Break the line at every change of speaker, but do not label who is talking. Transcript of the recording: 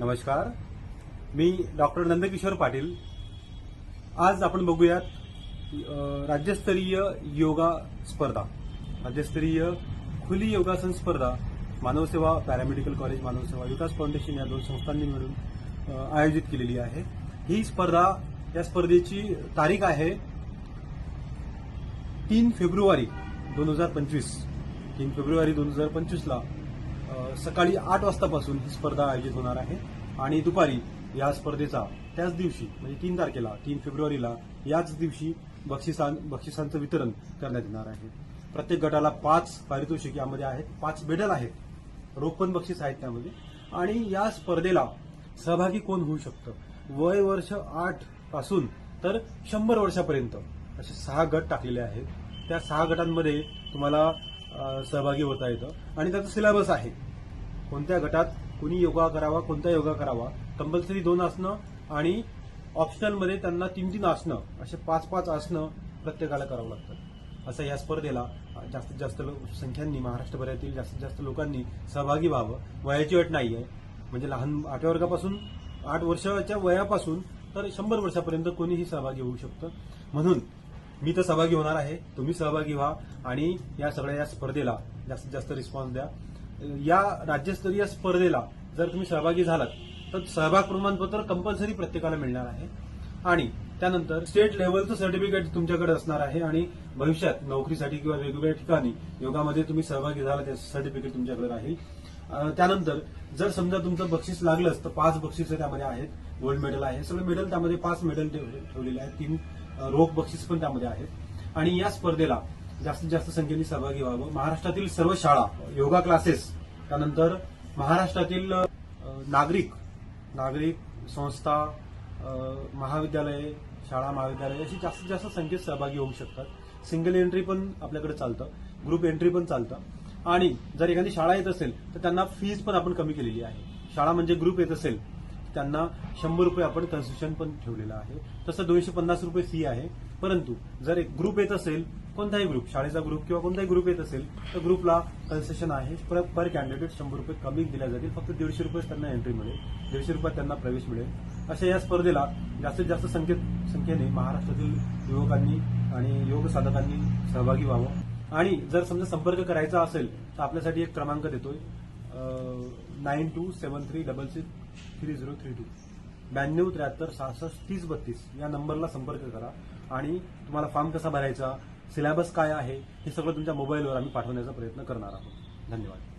नमस्कार. मी डॉक्टर नंदकिशोर पाटील. आज आपण बघूयात राज्यस्तरीय योगा स्पर्धा. राज्यस्तरीय खुली योगासन स्पर्धा Manavseva paramedical college Manavseva Vikas foundation या दोन संस्थांनी मिळून आयोजित केलेली आहे. ही स्पर्धा या स्पर्धेची तारीख आहे तीन फेब्रुवारी दोन हजार पंचवीस. तीन फेब्रुवारी दोन हजार पंचवीसला सकाळी आठ वाजतापासून ही स्पर्धा आयोजित होणार आहे. आणि दुपारी या स्पर्धेचा त्याच दिवशी म्हणजे तीन तारखेला तीन फेब्रुवारीला याच दिवशी बक्षिसां बक्षिसांचं वितरण करण्यात येणार आहे. प्रत्येक गटाला पाच पारितोषिक यामध्ये आहेत पाच मेडल आहेत. रोख पण बक्षीस आहेत त्यामध्ये. आणि या स्पर्धेला सहभागी कोण होऊ शकतं? वय वर्ष आठपासून तर शंभर वर्षापर्यंत असे सहा गट टाकलेले आहेत. त्या सहा गटांमध्ये तुम्हाला सहभागी होता येतं. आणि त्याचा सिलेबस आहे. कोणत्या गटात कोणी योगा करावा कोणता योगा करावा कंपल्सरी दोन आसनं आणि ऑप्शनलमध्ये त्यांना तीन तीन आसनं असे पाच पाच आसनं प्रत्येकाला करावं लागतात असं या स्पर्धेला जास्तीत जास्त संख्यांनी महाराष्ट्रभरातील जास्तीत जास्त लोकांनी सहभागी व्हावं. वयाची अट नाही आहे म्हणजे लहान आठव्या वर्गापासून आठ वर्षाच्या वयापासून तर शंभर वर्षापर्यंत कोणीही सहभागी होऊ शकतं. म्हणून मी तर सहभागी होणार आहे. तुम्ही सहभागी व्हा आणि या सगळ्या या स्पर्धेला जास्तीत जास्त रिस्पॉन्स द्या. या राज्यस्तरीय स्पर्धेला जर तुम्ही सहभागी झालात तर सहभाग प्रमाणपत्र कंपल्सरी प्रत्येकाला मिळणार आहे. आणि त्यानंतर स्टेट लेवलचं सर्टिफिकेट तुमच्याकडे असणार आहे आणि भविष्यात नोकरीसाठी किंवा वेगवेगळ्या ठिकाणी योगामध्ये तुम्ही सहभागी झाला त्याचं सर्टिफिकेट तुमच्याकडे राहील. त्यानंतर जर समजा तुमचं बक्षीस लागलंच तर पाच बक्षीस त्यामध्ये आहेत. गोल्ड मेडल आहे. सगळे मेडल त्यामध्ये पाच मेडल ठेवलेले आहेत. तीन रोख बक्षीस पण त्यामध्ये आहेत. आणि या स्पर्धेला जास्तीत जास्त संख्येने सहभागी व्हावं. महाराष्ट्रातील सर्व शाळा योगा क्लासेस त्यानंतर महाराष्ट्रातील नागरिक नागरिक संस्था महाविद्यालये शाळा महाविद्यालये अशी जास्तीत जास्त संख्येत सहभागी होऊ शकतात. सिंगल एंट्री पण आपल्याकडे चालतं. ग्रुप एंट्री पण चालतं. आणि जर एखादी शाळा येत असेल तर त्यांना फीज पण आपण कमी केलेली आहे. शाळा म्हणजे ग्रुप येत असेल त्यांना शंभर रुपये आपण कन्सेशन पण ठेवलेलं आहे. तसं दोनशे पन्नास रुपये फी आहे. परंतु जर एक ग्रुप येत असेल कोणताही ग्रुप शाळेचा ग्रुप किंवा कोणताही ग्रुप येत असेल तर ग्रुपला कन्सेशन आहे. पर पर कॅन्डिडेट शंभर रुपये कमी दिल्या जातील. फक्त दीडशे रुपये त्यांना एंट्री मिळेल. दीडशे रुपयात त्यांना प्रवेश मिळेल. अशा या स्पर्धेला जास्तीत जास्त संख्येत संख्येने महाराष्ट्रातील युवकांनी आणि योग साधकांनी सहभागी व्हावं. आणि जर समजा संपर्क करायचा असेल तर आपल्यासाठी एक क्रमांक देतोय. Nine two seven three double six three zero three two ब्याण्णव त्र्याहत्तर सहासष्ट तीस बत्तीस या नंबरला संपर्क करा आणि तुम्हाला फॉर्म कसा भरायचा सिलेबस काय आहे हे सगळं तुमच्या मोबाईलवर आम्ही पाठवण्याचा प्रयत्न करणार आहोत धन्यवाद